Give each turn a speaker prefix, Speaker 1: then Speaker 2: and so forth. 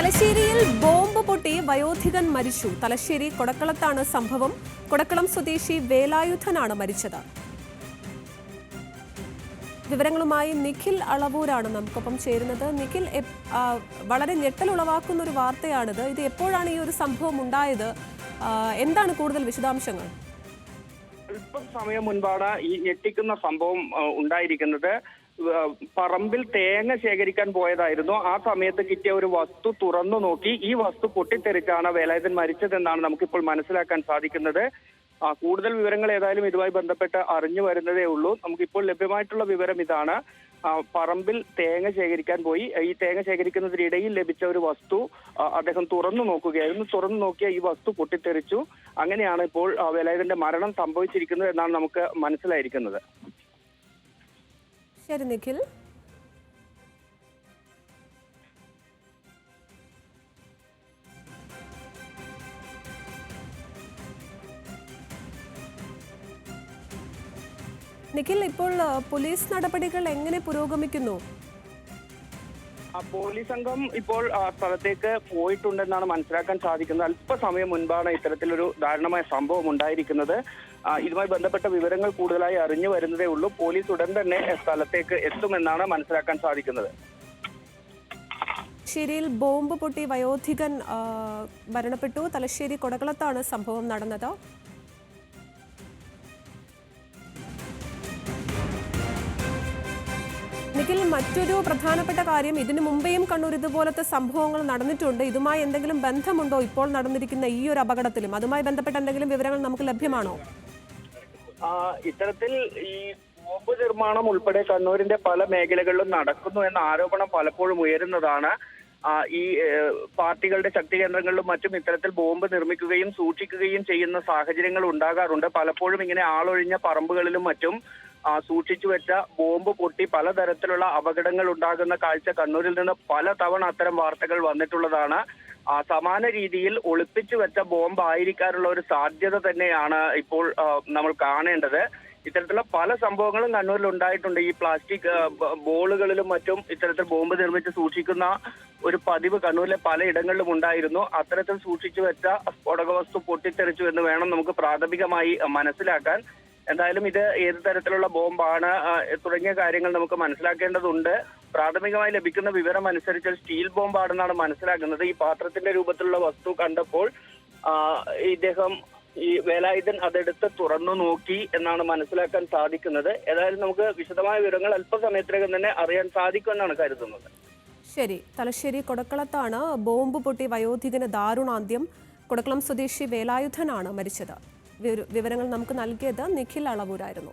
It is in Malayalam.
Speaker 1: തലശ്ശേരിയിൽ ബോംബ് പൊട്ടി വയോധികൻ മരിച്ചു. തലശ്ശേരി കൊടക്കളത്താണ് സംഭവം. കൊടക്കളം സ്വദേശി വേലായുധനാണ് മരിച്ചത്. വിവരങ്ങളുമായി നിഖിൽ അളവൂരാണ് നമുക്കൊപ്പം ചേരുന്നത്. നിഖിൽ വളരെ ഞെട്ടലുളവാക്കുന്ന ഒരു വാർത്തയാണിത്. ഇത് എപ്പോഴാണ് ഈ ഒരു സംഭവം ഉണ്ടായത്? എന്താണ് കൂടുതൽ വിശദാംശങ്ങൾ?
Speaker 2: അല്പം സമയം മുൻപാണ് ഈ ഞെട്ടിക്കുന്ന സംഭവം ഉണ്ടായിരിക്കുന്നത്. പറമ്പിൽ തേങ്ങ ശേഖരിക്കാൻ പോയതായിരുന്നു. ആ സമയത്ത് കിട്ടിയ ഒരു വസ്തു തുറന്നു നോക്കി. ഈ വസ്തു പൊട്ടിത്തെറിച്ചാണ് വേലായുധൻ മരിച്ചതെന്നാണ് നമുക്കിപ്പോൾ മനസ്സിലാക്കാൻ സാധിക്കുന്നത്. ആ, കൂടുതൽ വിവരങ്ങൾ ഏതായാലും ഇതുമായി ബന്ധപ്പെട്ട് അറിഞ്ഞു വരുന്നതേ ഉള്ളൂ. നമുക്കിപ്പോൾ ലഭ്യമായിട്ടുള്ള വിവരം ഇതാണ്. പറമ്പിൽ തേങ്ങ ശേഖരിക്കാൻ പോയി. ഈ തേങ്ങ ശേഖരിക്കുന്നതിനിടയിൽ ലഭിച്ച ഒരു വസ്തു അദ്ദേഹം തുറന്നു നോക്കുകയായിരുന്നു. തുറന്നു നോക്കിയ ഈ വസ്തു പൊട്ടിത്തെറിച്ചു. അങ്ങനെയാണ് ഇപ്പോൾ വേലായുധന്റെ മരണം സംഭവിച്ചിരിക്കുന്നത് എന്നാണ് നമുക്ക് മനസ്സിലായിരിക്കുന്നത്.
Speaker 1: ശരി നിഖിൽ നിഖിൽ ഇപ്പോൾ പോലീസ് നടപടികൾ എങ്ങനെ പുരോഗമിക്കുന്നു
Speaker 2: പോലീസ് സംഘം ഇപ്പോൾ സ്ഥലത്തേക്ക് പോയിട്ടുണ്ടെന്നാണ് മനസ്സിലാക്കാൻ സാധിക്കുന്നത്. അല്പസമയം മുൻപാണ് ഇത്തരത്തിലൊരു ദാരുണമായ സംഭവം ഉണ്ടായിരിക്കുന്നത്. ഇതുമായി ബന്ധപ്പെട്ട വിവരങ്ങൾ കൂടുതലായി അറിഞ്ഞു വരുന്നതേ ഉള്ളൂ. പോലീസ് ഉടൻ തന്നെ സ്ഥലത്തേക്ക് എത്തുമെന്നാണ് മനസ്സിലാക്കാൻ സാധിക്കുന്നത്.
Speaker 1: ശരിയിൽ ബോംബ് പൊട്ടി വയോധികൻ മരണപ്പെട്ടു. തലശ്ശേരി കൊടകളത്താണ് സംഭവം നടന്നത്. നിഖിൽ മറ്റൊരു പ്രധാനപ്പെട്ട കാര്യം ഇതിനു മുമ്പേയും കണ്ണൂർ ഇതുപോലത്തെ സംഭവങ്ങൾ നടന്നിട്ടുണ്ട്. ഇതുമായി എന്തെങ്കിലും ബന്ധമുണ്ടോ ഇപ്പോൾ നടന്നിരിക്കുന്ന ഈ ഒരു അപകടത്തിലും? അതുമായി ബന്ധപ്പെട്ട എന്തെങ്കിലും വിവരങ്ങൾ നമുക്ക് ലഭ്യമാണോ?
Speaker 2: ഇത്തരത്തിൽ ഈ ബോംബ് നിർമ്മാണം ഉൾപ്പെടെ കണ്ണൂരിന്റെ പല മേഖലകളിലും നടക്കുന്നു എന്ന ആരോപണം പലപ്പോഴും ഉയരുന്നതാണ്. ഈ പാർട്ടികളുടെ ശക്തി കേന്ദ്രങ്ങളിലും മറ്റും ഇത്തരത്തിൽ ബോംബ് നിർമ്മിക്കുകയും സൂക്ഷിക്കുകയും ചെയ്യുന്ന സാഹചര്യങ്ങൾ ഉണ്ടാകാറുണ്ട്. പലപ്പോഴും ഇങ്ങനെ ആളൊഴിഞ്ഞ പറമ്പുകളിലും മറ്റും സൂക്ഷിച്ചു വെച്ച ബോംബ് പൊട്ടി പലതരത്തിലുള്ള അപകടങ്ങൾ ഉണ്ടാകുന്ന കാഴ്ച കണ്ണൂരിൽ നിന്ന് പല തവണ അത്തരം വാർത്തകൾ വന്നിട്ടുള്ളതാണ്. സമാന രീതിയിൽ ഒളിപ്പിച്ചു വെച്ച ബോംബ് ആയിരിക്കാനുള്ള ഒരു സാധ്യത തന്നെയാണ് ഇപ്പോൾ നമ്മൾ കാണേണ്ടത്. ഇത്തരത്തിലുള്ള പല സംഭവങ്ങളും കണ്ണൂരിൽ ഉണ്ടായിട്ടുണ്ട്. ഈ പ്ലാസ്റ്റിക് ബോളുകളിലും മറ്റും ഇത്തരത്തിൽ ബോംബ് നിർമ്മിച്ച് സൂക്ഷിക്കുന്ന ഒരു പതിവ് കണ്ണൂരിലെ പലയിടങ്ങളിലും ഉണ്ടായിരുന്നു. അത്തരത്തിൽ സൂക്ഷിച്ചു വെച്ച സ്ഫോടക വസ്തു പൊട്ടിത്തെറിച്ചു എന്ന് വേണം നമുക്ക് പ്രാഥമികമായി മനസ്സിലാക്കാൻ. എന്തായാലും ഇത് ഏത് തരത്തിലുള്ള ബോംബാണ് തുടങ്ങിയ കാര്യങ്ങൾ നമുക്ക് മനസ്സിലാക്കേണ്ടതുണ്ട്. പ്രാഥമികമായി ലഭിക്കുന്ന വിവരം അനുസരിച്ച് സ്റ്റീൽ ബോംബാണെന്നാണ് മനസ്സിലാക്കുന്നത് ഈ പാത്രത്തിന്റെ രൂപത്തിലുള്ള വസ്തു കണ്ടപ്പോൾ ഇദ്ദേഹം ഈ വേലായുധൻ അതെടുത്ത് തുറന്നു നോക്കി എന്നാണ് മനസ്സിലാക്കാൻ സാധിക്കുന്നത്. ഏതായാലും നമുക്ക് വിശദമായ വിവരങ്ങൾ അല്പസമയത്തിനകം തന്നെ അറിയാൻ സാധിക്കുമെന്നാണ് കരുതുന്നത്.
Speaker 1: ശരി. തലശ്ശേരി കൊടക്കളത്താണ് ബോംബ് പൊട്ടി വയോധികന് ദാരുണാന്ത്യം. കൊടക്കളം സ്വദേശി വേലായുധനാണ് മരിച്ചത്. വിവരങ്ങൾ നമുക്ക് നൽകിയത് നിഖിൽ അളവൂരായിരുന്നു.